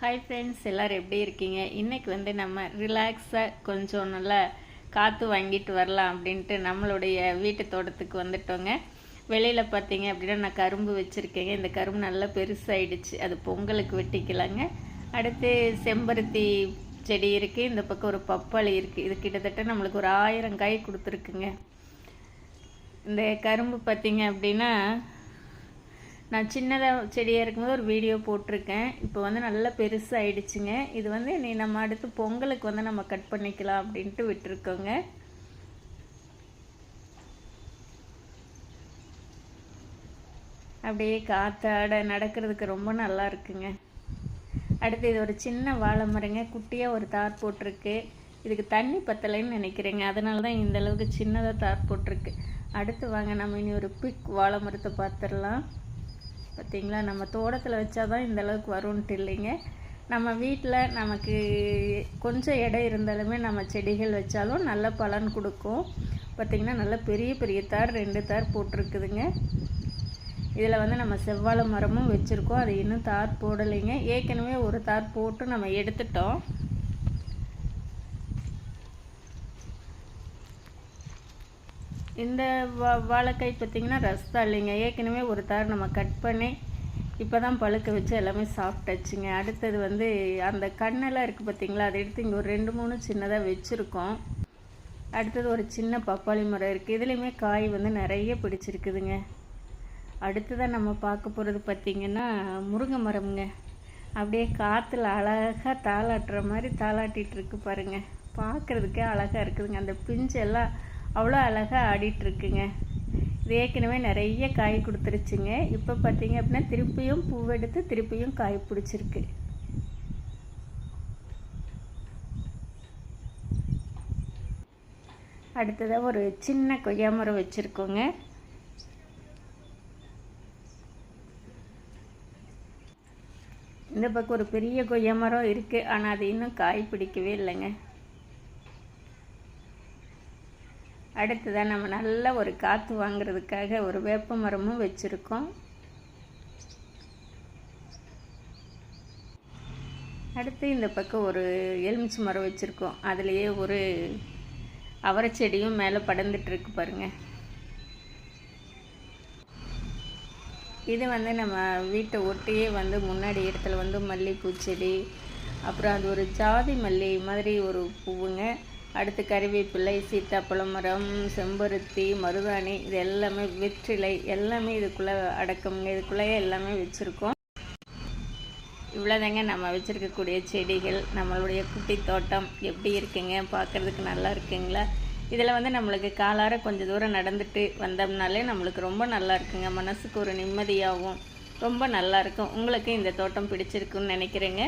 Hi friends எல்லோரும் எப்படி இருக்கீங்க? இன்றைக்கி வந்து நம்ம ரிலாக்ஸாக கொஞ்சம் நல்லா காற்று வாங்கிட்டு வரலாம் அப்படின்ட்டு நம்மளுடைய வீட்டு தோட்டத்துக்கு வந்துட்டோங்க. வெளியில் பார்த்தீங்க அப்படின்னா நான் கரும்பு வச்சுருக்கேங்க. இந்த கரும்பு நல்லா பெருசாகிடுச்சு அது பொங்கலுக்கு வெட்டிக்கலாங்க. அடுத்து செம்பருத்தி செடி இருக்குது இந்த பக்கம் ஒரு பப்பாளி இருக்குது இது கிட்டத்தட்ட நம்மளுக்கு ஒரு ஆயிரம் காய் கொடுத்துருக்குங்க. இந்த கரும்பு பார்த்தீங்க அப்படின்னா நான் சின்னதாக செடியாக இருக்கும்போது ஒரு வீடியோ போட்டிருக்கேன். இப்போ வந்து நல்லா பெருசாகிடுச்சுங்க இது வந்து நீ நம்ம அடுத்து பொங்கலுக்கு வந்து நம்ம கட் பண்ணிக்கலாம் அப்படின்ட்டு விட்டுருக்கோங்க. அப்படியே காத்தாட நடக்கிறதுக்கு ரொம்ப நல்லா இருக்குங்க. அடுத்து இது ஒரு சின்ன வாழை மரங்க. குட்டியாக ஒரு தார் போட்டிருக்கு. இதுக்கு தண்ணி பத்தலைன்னு நினைக்கிறேங்க. அதனால தான் இந்த அளவுக்கு சின்னதாக தார் போட்டிருக்கு. அடுத்து வாங்க நம்ம இனி ஒரு பிக் வாழை மரத்தை பார்த்துடலாம். பார்த்திங்களா? நம்ம தோட்டத்தில் வச்சா தான் இந்தளவுக்கு வரும்ன்ட்டு இல்லைங்க. நம்ம வீட்டில் நமக்கு கொஞ்சம் இடம் இருந்தாலுமே நம்ம செடிகள் வச்சாலும் நல்ல பலன் கொடுக்கும். பார்த்திங்கன்னா நல்ல பெரிய பெரிய தார் ரெண்டு தார் போட்டிருக்குதுங்க. இதில் வந்து நம்ம செவ்வாழை மரமும் வச்சுருக்கோம். அது இன்னும் தார் போடலைங்க. ஏற்கனவே ஒரு தார் போட்டு நம்ம எடுத்துட்டோம். இந்த வா வாழைக்காய் பார்த்திங்கன்னா ரஸ்தா இல்லைங்க. ஏற்கனவே ஒரு தார் நம்ம கட் பண்ணி இப்போ தான் பழுக்க வச்சு எல்லாமே சாப்பிட்டாச்சுங்க. அடுத்தது வந்து அந்த கண்ணெல்லாம் இருக்குது பார்த்திங்களா அதை எடுத்து இங்கே ஒரு ரெண்டு மூணு சின்னதாக வச்சுருக்கோம். அடுத்தது ஒரு சின்ன பப்பாளி மரம் இருக்குது இதுலேயுமே காய் வந்து நிறைய பிடிச்சிருக்குதுங்க. அடுத்ததாக நம்ம பார்க்க போகிறது பார்த்திங்கன்னா முருங்கை மரம்ங்க. அப்படியே காற்றுல அழகாக தாளாட்டுற மாதிரி தாளாட்டிகிட்டு இருக்கு பாருங்கள் பார்க்குறதுக்கே அழகாக இருக்குதுங்க. அந்த பிஞ்செல்லாம் அவ்வளோ அழகாக ஆடிட்டுருக்குங்க. இது ஏற்கனவே நிறைய காய் கொடுத்துருச்சுங்க. இப்போ பார்த்தீங்க அப்படின்னா திருப்பியும் பூவெடுத்து திருப்பியும் காய் பிடிச்சிருக்கு. அடுத்ததாக ஒரு சின்ன கொய்யா மரம் வச்சுருக்கோங்க. இந்த பக்கம் ஒரு பெரிய கொய்யா மரம் இருக்குது ஆனால் அது இன்னும் காய் பிடிக்கவே இல்லைங்க. அடுத்ததாக நம்ம நல்ல ஒரு காற்று வாங்கிறதுக்காக ஒரு வேப்ப மரமும் வச்சுருக்கோம். அடுத்து இந்த பக்கம் ஒரு எலுமிச்சி மரம் வச்சுருக்கோம். அதுலேயே ஒரு அவரை செடியும் மேலே படர்ந்துட்டுருக்கு பாருங்கள் இது வந்து நம்ம வீட்டை ஒட்டியே வந்து முன்னாடி இடத்துல வந்து மல்லிகைப்பூ செடி அப்புறம் அது ஒரு ஜாதி மல்லி மாதிரி ஒரு பூவுங்க. அடுத்து கறிவேப்பிலை சீத்தாப்பழம் மரம் செம்பருத்தி மருதாணி இது எல்லாமே வெற்றிலை எல்லாமே இதுக்குள்ளே அடக்கமுங்க இதுக்குள்ளேயே எல்லாமே வச்சுருக்கோம். இவ்வளோதாங்க நம்ம வச்சுருக்கக்கூடிய செடிகள் நம்மளுடைய குட்டி தோட்டம் எப்படி இருக்குங்க பார்க்குறதுக்கு நல்லா இருக்குங்களா? இதில் வந்து நம்மளுக்கு காலார கொஞ்சம் தூரம் நடந்துட்டு வந்தோம்னாலே நம்மளுக்கு ரொம்ப நல்லா இருக்குங்க. மனசுக்கு ஒரு நிம்மதியாகவும் ரொம்ப நல்லாயிருக்கும் உங்களுக்கு இந்த தோட்டம் பிடிச்சிருக்குன்னு நினைக்கிறேங்க.